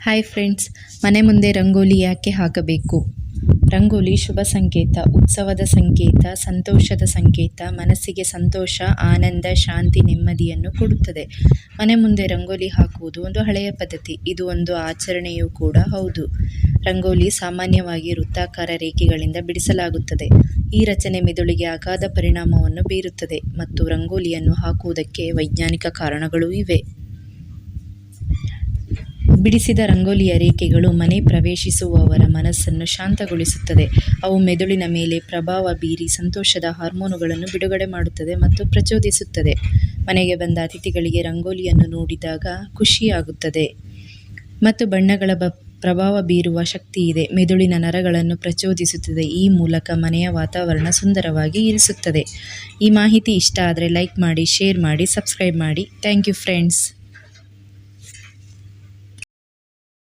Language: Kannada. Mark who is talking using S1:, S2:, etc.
S1: ಹಾಯ್ ಫ್ರೆಂಡ್ಸ್, ಮನೆ ಮುಂದೆ ರಂಗೋಲಿ ಯಾಕೆ ಹಾಕಬೇಕು? ರಂಗೋಲಿ ಶುಭ ಸಂಕೇತ, ಉತ್ಸವದ ಸಂಕೇತ, ಸಂತೋಷದ ಸಂಕೇತ, ಮನಸ್ಸಿಗೆ ಸಂತೋಷ, ಆನಂದ, ಶಾಂತಿ, ನೆಮ್ಮದಿಯನ್ನು ಕೊಡುತ್ತದೆ. ಮನೆ ಮುಂದೆ ರಂಗೋಲಿ ಹಾಕುವುದು ಒಂದು ಹಳೆಯ ಪದ್ಧತಿ, ಇದು ಒಂದು ಆಚರಣೆಯೂ ಕೂಡ ಹೌದು. ರಂಗೋಲಿ ಸಾಮಾನ್ಯವಾಗಿ ವೃತ್ತಾಕಾರ ರೇಖೆಗಳಿಂದ ಬಿಡಿಸಲಾಗುತ್ತದೆ. ಈ ರಚನೆ ಮೆದುಳಿಗೆ ಅಗಾಧ ಪರಿಣಾಮವನ್ನು ಬೀರುತ್ತದೆ ಮತ್ತು ರಂಗೋಲಿಯನ್ನು ಹಾಕುವುದಕ್ಕೆ ವೈಜ್ಞಾನಿಕ ಕಾರಣಗಳೂ ಇವೆ. ಬಿಡಿಸಿದ ರಂಗೋಲಿಯ ರೇಖೆಗಳು ಮನೆ ಪ್ರವೇಶಿಸುವವರ ಮನಸ್ಸನ್ನು ಶಾಂತಗೊಳಿಸುತ್ತದೆ. ಅವು ಮೆದುಳಿನ ಮೇಲೆ ಪ್ರಭಾವ ಬೀರಿ ಸಂತೋಷದ ಹಾರ್ಮೋನುಗಳನ್ನು ಬಿಡುಗಡೆ ಮಾಡುತ್ತದೆ ಮತ್ತು ಪ್ರಚೋದಿಸುತ್ತದೆ. ಮನೆಗೆ ಬಂದ ಅತಿಥಿಗಳಿಗೆ ರಂಗೋಲಿಯನ್ನು ನೋಡಿದಾಗ ಖುಷಿಯಾಗುತ್ತದೆ. ಮತ್ತು ಬಣ್ಣಗಳ ಪ್ರಭಾವ ಬೀರುವ ಶಕ್ತಿ ಇದೆ. ಮೆದುಳಿನ ನರಗಳನ್ನು ಪ್ರಚೋದಿಸುತ್ತದೆ. ಈ ಮೂಲಕ ಮನೆಯ ವಾತಾವರಣ ಸುಂದರವಾಗಿ ಇರಿಸುತ್ತದೆ. ಈ ಮಾಹಿತಿ ಇಷ್ಟ ಆದರೆ ಲೈಕ್ ಮಾಡಿ, ಶೇರ್ ಮಾಡಿ, ಸಬ್ಸ್ಕ್ರೈಬ್ ಮಾಡಿ. Thank you friends.